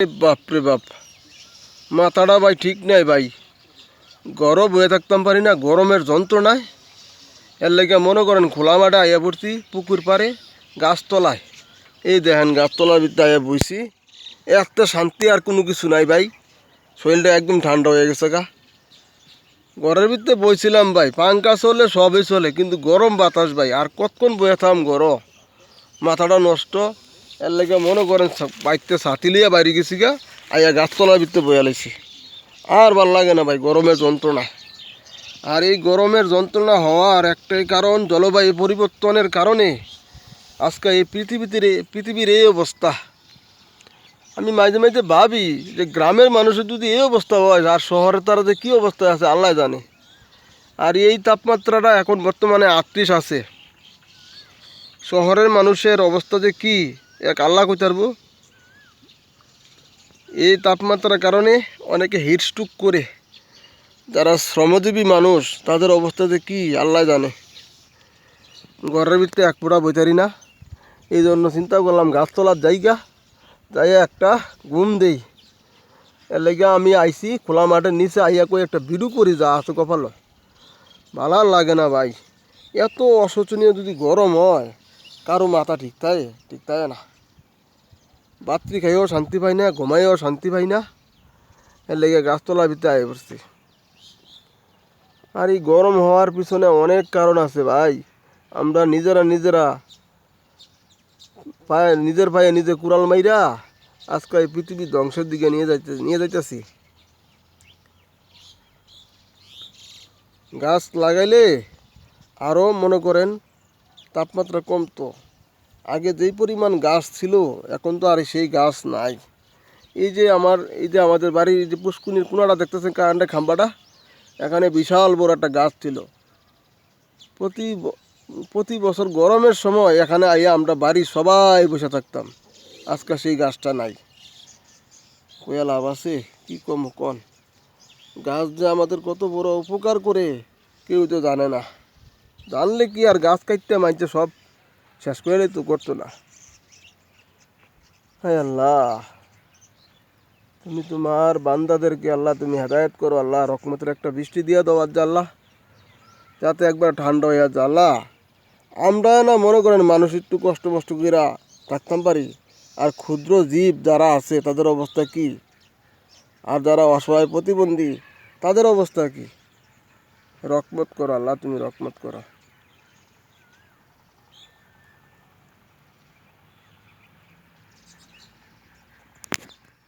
বাপরে বাপ। মাথাটা ভাই ঠিক নাই ভাই। গরম হয়ে থাকতাম পারি না, গরমের যন্ত্রণায়। এর লেগে মনে করেন খোলা মাঠে আইয়া পড়ছি পুকুর পাড়ে, গাছতলায়। এই দেখেন গাছতলার ভিতরে আইয়া বইছি। এত শান্তি আর কোনো কিছু নাই ভাই। শরীরটা একদম ঠান্ডা হয়ে গেছে গা। ঘরের ভিতরে বইছিলাম ভাই পাঙ্কা চলে, সবই চলে, কিন্তু গরম বাতাস ভাই, আর কতক্ষণ বয়ে থাম গরম মাথাটা নষ্ট। এর লেগে মনে করেন বাইকতে ছাতি লিয়ে বাইরে গেছি গা আইয়া গাছতলার ভিতরে বয়ে লাইছি। আর ভালো লাগে না ভাই, গরমের যন্ত্রণা। আর এই গরমের যন্ত্রণা হওয়ার একটাই কারণ জলবায়ু পরিবর্তনের কারণে আজকে এই পৃথিবীতে পৃথিবীর এই অবস্থা। আমি মাঝে মাঝে ভাবি যে গ্রামের মানুষের যদি এই অবস্থা হয়, আর শহরে তারা যে কী অবস্থায় আছে, আল্লাহ জানে। আর এই তাপমাত্রাটা এখন বর্তমানে আটত্রিশ আছে। শহরের মানুষের অবস্থা যে কি এক আল্লাহ কইতারবো এই তাপমাত্রার কারণে অনেকে হিটস্ট্রোক করে। যারা শ্রমজীবী মানুষ, তাদের অবস্থা যে কি, আল্লাহ জানে। ঘরের ভিতরে এক পোড়া বইতারি না। এই জন্য চিন্তা করলাম, গাছতলার জায়গা, যাই একটা ঘুম দেই। এর লেগে আমি আইছি, খোলা মাঠের নিচে আইয়া কই একটা বিড়ু করি যা আছে কপাল। ভালো লাগে না ভাই। এত অশোচনীয় যদি গরম হয় কারও মাথা ঠিক থাকে ঠিক থাকে না? বাত্রি খাইও শান্তি পাই না, ঘুমাইও শান্তি পাই না। এর লেগে গাছতলার ভিতরে আই পড়ছি। আর এই গরম হওয়ার পিছনে অনেক কারণ আছে ভাই। আমরা নিজেরা নিজেরা পায়ে, নিজের পায়ে নিজে কুড়াল মাইরা আজকে এই পৃথিবী ধ্বংসের দিকে নিয়ে যাইতে, নিয়ে যাইতেছি। গাছ লাগাইলে আরও মনে করেন তাপমাত্রা কমতো। আগে যেই পরিমাণ গাছ ছিল, এখন তো আর সেই গাছ নাই। এই যে আমার, এই যে আমাদের বাড়ির যে পুষ্কুনির কোনাটা দেখতেছেন কারেন্টের খাম্বাটা? এখানে বিশাল বড় একটা গাছ ছিল। প্রতি প্রতি বছর গরমের সময় এখানে আইয়া আমরা বাড়ির সবাই বসে থাকতাম। আজকে সেই গাছটা নাই। কয়া লাভ আছে? কি কম কন? গাছ যে আমাদের কত বড় উপকার করে, কেউ তো জানে না। জানলে কি আর গাছ কাটতে মানছে সব? শেষ করে তো করতো না। হায় আল্লাহ। তুমি তোমার বান্দাদেরকে আল্লাহ তুমি হেদায়েত করো, আল্লাহ রকমতের একটা বৃষ্টি দিয়ে দাও আজ আল্লাহ। যাতে একবার ঠান্ডা হয়ে যায় আল্লাহ। আমরা না মনে করেন মানুষ একটু কষ্ট মষ্ট করে থাকতাম পারি। আর ক্ষুদ্র জীব যারা আছে, তাদের অবস্থা কি? আর যারা অসহায় প্রতিবন্ধী, তাদের অবস্থা কি? রকমত করো আল্লাহ, তুমি রকমত করো।